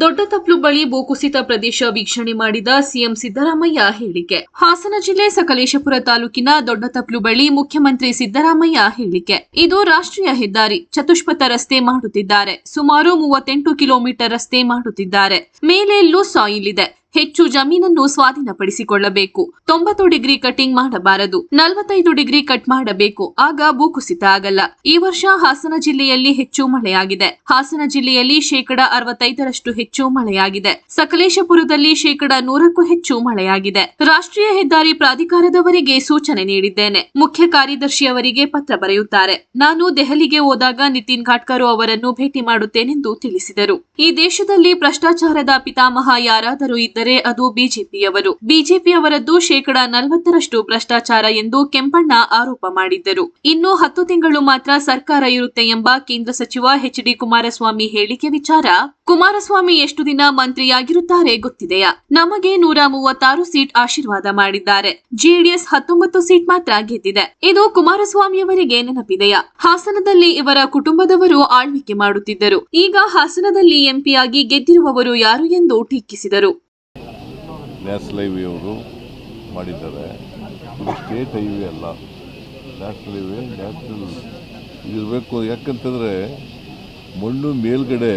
ದೊಡ್ಡ ಬಳಿ ಭೂಕುಸಿತ ಪ್ರದೇಶ ವೀಕ್ಷಣೆ ಮಾಡಿದ ಸಿಎಂ ಸಿದ್ದರಾಮಯ್ಯ ಹೇಳಿಕೆ. ಹಾಸನ ಜಿಲ್ಲೆ ಸಕಲೇಶಪುರ ತಾಲೂಕಿನ ದೊಡ್ಡ ತಪ್ಲು ಬಳಿ ಮುಖ್ಯಮಂತ್ರಿ ಸಿದ್ದರಾಮಯ್ಯ ಹೇಳಿಕೆ. ಇದು ರಾಷ್ಟ್ರೀಯ ಹೆದ್ದಾರಿ. ಚತುಷ್ಪಥ ರಸ್ತೆ ಮಾಡುತ್ತಿದ್ದಾರೆ. ಸುಮಾರು ಮೂವತ್ತೆಂಟು ಕಿಲೋಮೀಟರ್ ರಸ್ತೆ ಮಾಡುತ್ತಿದ್ದಾರೆ. ಮೇಲೆ ಲೂಸ್ ಸಾಯಿಲ್ ಇದೆ. ಹೆಚ್ಚು ಜಮೀನನ್ನು ಸ್ವಾಧೀನಪಡಿಸಿಕೊಳ್ಳಬೇಕು. ತೊಂಬತ್ತು ಡಿಗ್ರಿ ಕಟಿಂಗ್ ಮಾಡಬಾರದು. ನಲವತ್ತೈದು ಡಿಗ್ರಿ ಕಟ್ ಮಾಡಬೇಕು. ಆಗ ಭೂಕುಸಿತ ಆಗಲ್ಲ. ಈ ವರ್ಷ ಹಾಸನ ಜಿಲ್ಲೆಯಲ್ಲಿ ಹೆಚ್ಚು ಮಳೆಯಾಗಿದೆ. ಹಾಸನ ಜಿಲ್ಲೆಯಲ್ಲಿ ಶೇಕಡ ಅರವತ್ತೈದರಷ್ಟು ಹೆಚ್ಚು ಮಳೆಯಾಗಿದೆ. ಸಕಲೇಶಪುರದಲ್ಲಿ ಶೇಕಡ ನೂರಕ್ಕೂ ಹೆಚ್ಚು ಮಳೆಯಾಗಿದೆ. ರಾಷ್ಟ್ರೀಯ ಹೆದ್ದಾರಿ ಪ್ರಾಧಿಕಾರದವರಿಗೆ ಸೂಚನೆ ನೀಡಿದ್ದೇನೆ. ಮುಖ್ಯ ಕಾರ್ಯದರ್ಶಿಯವರಿಗೆ ಪತ್ರ ಬರೆಯುತ್ತಾರೆ. ನಾನು ದೆಹಲಿಗೆ ಹೋದಾಗ ನಿತಿನ್ ಘಾಟ್ಕರು ಅವರನ್ನು ಭೇಟಿ ಮಾಡುತ್ತೇನೆಂದು ತಿಳಿಸಿದರು. ಈ ದೇಶದಲ್ಲಿ ಭ್ರಷ್ಟಾಚಾರದ ಪಿತಾಮಹ ಯಾರಾದರೂ ಇದ್ದರೆ ಅದು ಬಿಜೆಪಿಯವರು. ಬಿಜೆಪಿಯವರದ್ದು ಶೇಕಡ ನಲವತ್ತರಷ್ಟು ಭ್ರಷ್ಟಾಚಾರ ಎಂದು ಕೆಂಪಣ್ಣ ಆರೋಪ ಮಾಡಿದ್ದರು. ಇನ್ನು ಹತ್ತು ತಿಂಗಳು ಮಾತ್ರ ಸರ್ಕಾರ ಇರುತ್ತೆ ಎಂಬ ಕೇಂದ್ರ ಸಚಿವ ಎಚ್ ಡಿ ಕುಮಾರಸ್ವಾಮಿ ಹೇಳಿಕೆ ವಿಚಾರ, ಕುಮಾರಸ್ವಾಮಿ ಎಷ್ಟು ದಿನ ಮಂತ್ರಿಯಾಗಿರುತ್ತಾರೆ ಗೊತ್ತಿದೆಯಾ? ನಮಗೆ ನೂರ ಮೂವತ್ತಾರು ಸೀಟ್ ಆಶೀರ್ವಾದ ಮಾಡಿದ್ದಾರೆ. ಜೆಡಿಎಸ್ ಹತ್ತೊಂಬತ್ತು ಸೀಟ್ ಮಾತ್ರ ಗೆದ್ದಿದೆ. ಇದು ಕುಮಾರಸ್ವಾಮಿಯವರಿಗೆ ನೆನಪಿದೆಯಾ? ಹಾಸನದಲ್ಲಿ ಇವರ ಕುಟುಂಬದವರು ಆಳ್ವಿಕೆ ಮಾಡುತ್ತಿದ್ದರು. ಈಗ ಹಾಸನದಲ್ಲಿ ಎಂಪಿಯಾಗಿ ಗೆದ್ದಿರುವವರು ಯಾರು ಎಂದು ಟೀಕಿಸಿದರು. ನ್ಯಾಷನಲ್ ಹೈವೇ ಅವರು ಮಾಡಿದ್ದಾರೆ. ಇದು ಸ್ಟೇಟ್ ಹೈವೇ ಅಲ್ಲ. ನ್ಯಾಷನಲ್ ಹೈವೇ ನ್ಯಾಷನಲ್ ಇರಬೇಕು. ಯಾಕಂತಂದರೆ ಮಣ್ಣು ಮೇಲ್ಗಡೆ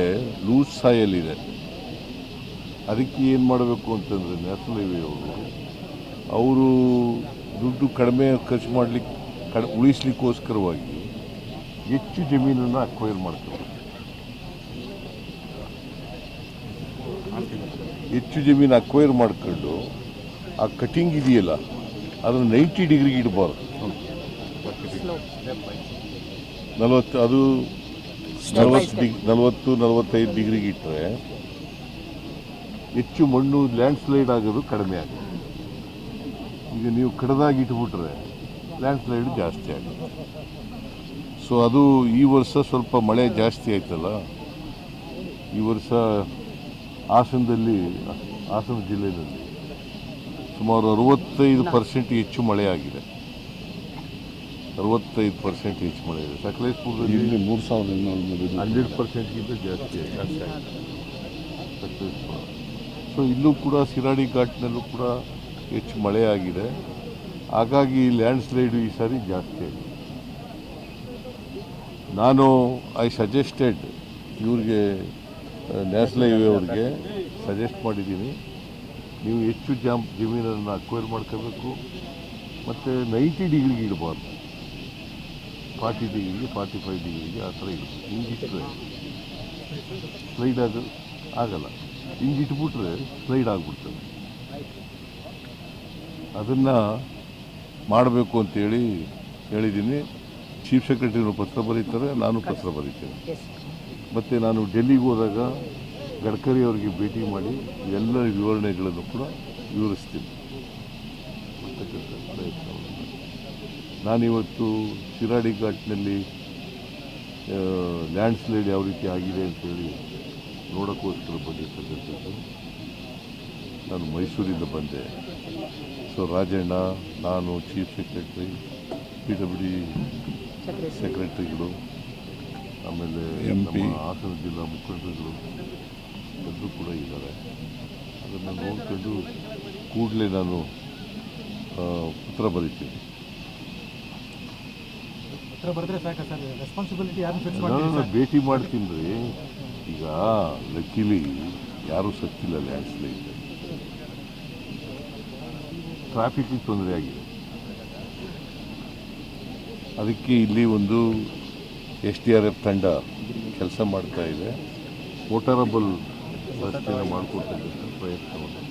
ಲೂಸ್ ಸಾಯಲ್ಲಿದೆ ಅದಕ್ಕೆ ಏನು ಮಾಡಬೇಕು ಅಂತಂದರೆ ನ್ಯಾಷನಲ್ ಹೈವೇ ಅವರು ಅವರು ದುಡ್ಡು ಕಡಿಮೆ ಖರ್ಚು ಮಾಡಲಿಕ್ಕೆ ಕಡ, ಉಳಿಸ್ಲಿಕ್ಕೋಸ್ಕರವಾಗಿ ಹೆಚ್ಚು ಜಮೀನನ್ನು ಅಕ್ವೈರ್ ಮಾಡ್ತಾರೆ. ಹೆಚ್ಚು ಜಮೀನು ಅಕ್ವೈರ್ ಮಾಡ್ಕೊಂಡು ಆ ಕಟಿಂಗ್ ಇದೆಯಲ್ಲ ಅದನ್ನು ನೈಂಟಿ ಡಿಗ್ರಿಗೆ ಇಡಬಾರ್ದು. ನಲವತ್ತು ಅದು ನಲವತ್ತು ಡಿಗ್ ನಲವತ್ತು ನಲವತ್ತೈದು ಡಿಗ್ರಿಗೆ ಇಟ್ಟರೆ ಹೆಚ್ಚು ಮಣ್ಣು ಲ್ಯಾಂಡ್ ಸ್ಲೈಡ್ ಆಗೋದು ಕಡಿಮೆ ಆಗುತ್ತೆ. ಈಗ ನೀವು ಕಡದಾಗಿ ಇಟ್ಬಿಟ್ರೆ ಲ್ಯಾಂಡ್ ಸ್ಲೈಡ್ ಜಾಸ್ತಿ ಆಗುತ್ತೆ. ಸೊ ಅದು ಈ ವರ್ಷ ಸ್ವಲ್ಪ ಮಳೆ ಜಾಸ್ತಿ ಆಯ್ತಲ್ಲ ಈ ವರ್ಷ ಹಾಸನದಲ್ಲಿ ಹಾಸನ ಜಿಲ್ಲೆಯಲ್ಲಿ ಸುಮಾರು ಅರವತ್ತೈದು ಪರ್ಸೆಂಟ್ ಹೆಚ್ಚು ಮಳೆಯಾಗಿದೆ. ಅರವತ್ತೈದು ಪರ್ಸೆಂಟ್ ಹೆಚ್ಚು ಮಳೆ ಇದೆ. ಸಕಲೇಶ್ಪುರದಲ್ಲಿ ಇಲ್ಲಿ ಮೂರು ಸಾವಿರದ ಹನ್ನೆರಡು ಹಂಡ್ರೆಡ್ ಪರ್ಸೆಂಟ್ಗಿಂತ ಜಾಸ್ತಿ ಜಾಸ್ತಿ ಆಗಿದೆ. ಸಕಲೇಶ್ಪುರ. ಸೊ ಇಲ್ಲೂ ಕೂಡ ಸಿರಾಡಿ ಘಾಟ್ನಲ್ಲೂ ಕೂಡ ಹೆಚ್ಚು ಮಳೆಯಾಗಿದೆ. ಹಾಗಾಗಿ ಲ್ಯಾಂಡ್ ಸ್ಲೈಡ್ ಈ ಸಾರಿ ಜಾಸ್ತಿ ಆಗಿದೆ. ನಾನು ಐ ಸಜೆಸ್ಟೆಡ್ ಇವ್ರಿಗೆ ನ್ಯಾಷನಲ್ ಹೈವೇ ಅವ್ರಿಗೆ ಸಜೆಸ್ಟ್ ಮಾಡಿದ್ದೀನಿ. ನೀವು ಹೆಚ್ಚು ಜಾಮ್ ಜಮೀನನ್ನು ಅಕ್ವೈರ್ ಮಾಡ್ಕೋಬೇಕು. ಮತ್ತು ನೈಂಟಿ ಡಿಗ್ರಿಗೆ ಇಡಬಾರ್ದು. ಫಾರ್ಟಿ ಡಿಗ್ರಿಗೆ ಫಾರ್ಟಿ ಫೈವ್ ಡಿಗ್ರಿಗೆ ಆ ಥರ ಇಡಬೇಕು ಹಿಂಗಿಟ್ಟರೆ ಸ್ಲೈಡ್ ಆಗ ಆಗಲ್ಲ. ಹಿಂಗಿಟ್ಬಿಟ್ರೆ ಸ್ಲೈಡ್ ಆಗಿಬಿಡ್ತದೆ. ಅದನ್ನು ಮಾಡಬೇಕು ಅಂತೇಳಿ ಹೇಳಿದ್ದೀನಿ. ಚೀಫ್ ಸೆಕ್ರೆಟರಿನೂ ಪತ್ರ ಬರೀತಾರೆ, ನಾನು ಪತ್ರ ಬರೀತೇನೆ. ಮತ್ತು ನಾನು ಡೆಲ್ಲಿಗೆ ಹೋದಾಗ ಗಡ್ಕರಿ ಅವರಿಗೆ ಭೇಟಿ ಮಾಡಿ ಎಲ್ಲ ವಿವರಣೆಗಳನ್ನು ಕೂಡ ವಿವರಿಸ್ತೀನಿ. ಅಂತಕ್ಕಂಥ ಪ್ರಯತ್ನವನ್ನು ಮಾಡಿ. ನಾನಿವತ್ತು ಶಿರಾಡಿ ಘಾಟ್ನಲ್ಲಿ ಲ್ಯಾಂಡ್ ಸ್ಲೈಡ್ ಯಾವ ರೀತಿ ಆಗಿದೆ ಅಂತೇಳಿ ನೋಡೋಕ್ಕೋಸ್ಕರ ಬಂದಿರ್ತಕ್ಕಂಥದ್ದು. ನಾನು ಮೈಸೂರಿಂದ ಬಂದೆ. ಸೊ ರಾಜಣ್ಣ ನಾನು chief secretary P W D ಸೆಕ್ರೆಟರಿಗಳು ಆಮೇಲೆ. ನಮ್ಮ ಹಾಸನ ಜಿಲ್ಲಾ ಮುಖಂಡರುಗಳು ಎಲ್ಲರೂ ಕೂಡ ಇದ್ದಾರೆ. ಅದನ್ನು ನೋಡ್ಕೊಂಡು ಕೂಡಲೇ ನಾನು ಪತ್ರ ಬರೀತೀನಿ. ಹತ್ರ ಬರೆದ್ರೆ ಸಾಕ ಸರ್ ರೆಸ್ಪಾನ್ಸಿಬಿಲಿಟಿ ಯಾರು ಫಿಕ್ಸ್ ನಾನು ಭೇಟಿ ಮಾಡ್ತೀನಿ ರೀ. ಈಗ ಲಕ್ಕಿಲಿ ಯಾರೂ ಸತ್ತಿಲ್ಲ ಲ್ಯಾಂಡ್ ಸ್ಲೈಡ್ ಟ್ರಾಫಿಕ್ಗೆ ತೊಂದರೆ ಆಗಿದೆ. ಅದಕ್ಕೆ ಇಲ್ಲಿ ಒಂದು ಎಸ್ ಡಿ ಆರ್ ಎಫ್ ತಂಡ ಕೆಲಸ ಮಾಡ್ತಾ ಇದೆ. ವೋಟರಬಲ್ ವ್ಯವಸ್ಥೆಯನ್ನು ಮಾಡಿಕೊಡ್ತಕ್ಕಂಥ ಪ್ರಯತ್ನವನ್ನು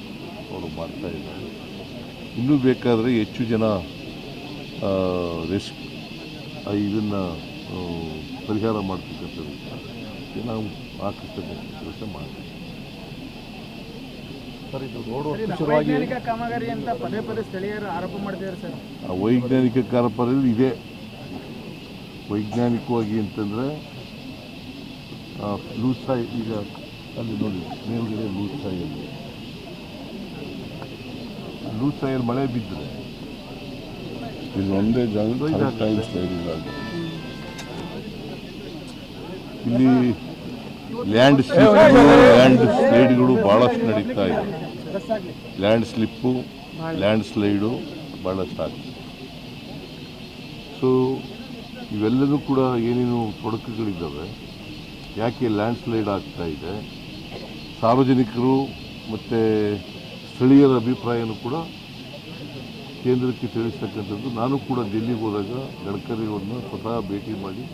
ಅವರು ಮಾಡ್ತಾ ಇದ್ದಾರೆ. ಇನ್ನೂ ಬೇಕಾದರೆ ಹೆಚ್ಚು ಜನ ರಿಸ್ಕ್ ಇದನ್ನು ಪರಿಹಾರ ಮಾಡ್ತಕ್ಕಂಥದ್ದು ನಾವು ಹಾಕಿಸ್ತಕ್ಕಂಥ ಕೆಲಸ ಮಾಡ್ತೀವಿ. ಇದು ವೈಜ್ಞಾನಿಕ ಕಾಮಗಾರಿ ಅಂತ ವೈಜ್ಞಾನಿಕವಾಗಿ ಅಂತಂದರೆ ಲೂಸ್ ಸಾಯಿ ಈಗ ಅಲ್ಲಿ ನೋಡಿ ಮೇಲ್ಗಡೆ ಲೂಸ್ ಲೂಸಾಯಲ್ಲಿ ಲೂಸ್ ಸಾಯಲ್ಲಿ ಮಳೆ ಬಿದ್ದರೆ ಇಲ್ಲಿ ಒಂದೇ ಜಾಗ Slide ಕರೆಕ್ಟ್ ಟೈಮ್ ಆಗ್ತದೆ. ಸ್ಲೈಡ್ ಇಲ್ಲ ಇಲ್ಲಿ ಲ್ಯಾಂಡ್ ಸ್ಲಿಪ್ ಲ್ಯಾಂಡ್ ಸ್ಲೈಡ್ಗಳು ಭಾಳಷ್ಟು ನಡೀತಾ ಇದೆ. ಲ್ಯಾಂಡ್ ಸ್ಲಿಪ್ಪು ಲ್ಯಾಂಡ್ ಸ್ಲೈಡು ಭಾಳಷ್ಟು ಆಗ್ತದೆ ಸೊ ಇವೆಲ್ಲವೂ ಕೂಡ ಏನೇನು ತೊಡಕುಗಳಿದ್ದಾವೆ ಯಾಕೆ ಲ್ಯಾಂಡ್ ಸ್ಲೈಡ್ ಆಗ್ತಾ ಇದೆ? ಸಾರ್ವಜನಿಕರು ಮತ್ತು ಸ್ಥಳೀಯರ ಅಭಿಪ್ರಾಯನೂ ಕೂಡ ಕೇಂದ್ರಕ್ಕೆ ತಿಳಿಸ್ತಕ್ಕಂಥದ್ದು. ನಾನು ಕೂಡ ಡೆಲ್ಲಿಗೆ ಹೋದಾಗ ಗಡ್ಕರಿಯವ್ರನ್ನ ಸ್ವತಃ ಭೇಟಿ ಮಾಡಿ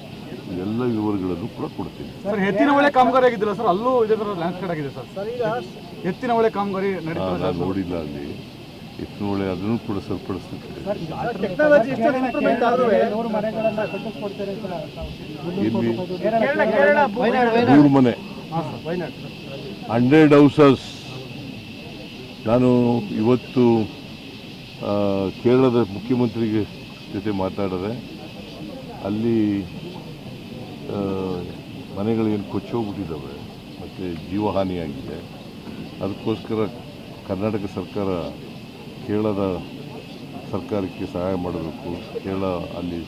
ಎಲ್ಲ ವಿವರಗಳನ್ನು ಕೂಡ ಕೊಡ್ತೀನಿ. ಸರ್ ಎತ್ತಿನ ಒಳ್ಳೆ ಕಾಮಗಾರಿ ಆಗಿದ್ದಿಲ್ಲ ಸರ್? ಅಲ್ಲೂ ಇದೇ ಥರ ಲ್ಯಾಂಡ್ಸ್ಲೈಡ್ ಆಗಿದೆ ಸರ್. ಎತ್ತಿನ ಒಳ್ಳೆ ಕಾಮಗಾರಿ ನೋಡಿಲ್ಲ ಅಲ್ಲಿ. ಎತ್ತಿನೊಳೆ ಅದನ್ನು ಕೂಡ ಆದ್ರೂ ನೂರು ಮನೆ. Hundred houses. ನಾನು ಇವತ್ತು ಆ, ಕೇರಳದ ಮುಖ್ಯಮಂತ್ರಿಗೆ ಜೊತೆ ಮಾತಾಡಿದೆ ಅಲ್ಲಿ ಮನೆಗಳೇನು ಕೊಚ್ಚೋಗ್ಬಿಟ್ಟಿದ್ದಾವೆ ಮತ್ತು ಜೀವಹಾನಿಯಾಗಿದೆ. ಅದಕ್ಕೋಸ್ಕರ ಕರ್ನಾಟಕ ಸರ್ಕಾರ ಕೇರಳದ ಸರ್ಕಾರಕ್ಕೆ ಸಹಾಯ ಮಾಡಬೇಕು ಕೇರಳ ಅಲ್ಲಿ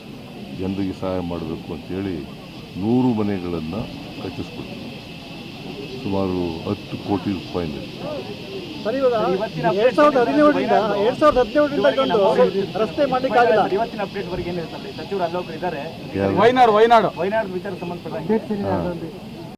ಜನರಿಗೆ ಸಹಾಯ ಮಾಡಬೇಕು ಅಂತೇಳಿ ನೂರು ಮನೆಗಳನ್ನು ಕಟ್ಟಿಸ್ಕೊಡ್ತೀವಿ. ಸುಮಾರು ಹತ್ತು ಕೋಟಿ ರೂಪಾಯಿ ಸರ್ ಇವಾಗ ಎರಡ್ ಸಾವಿರದ ಹದಿನೇಳರಿಂದ ಎರಡ್ ಸಾವಿರದ ಹದಿನೇಳರಿಂದ ಇದೊಂದು ರಸ್ತೆ ಮಾಡ್ಲಿಕ್ಕೆ ಆಗಿಲ್ಲ. ಇವತ್ತಿನ ಸಚಿವರು ಅಲ್ಲೊಬ್ರು ಇದ್ದಾರೆ ವೈನಾಡು ವೈನಾಡು. ವಿಚಾರ ಸಂಬಂಧಪಟ್ಟ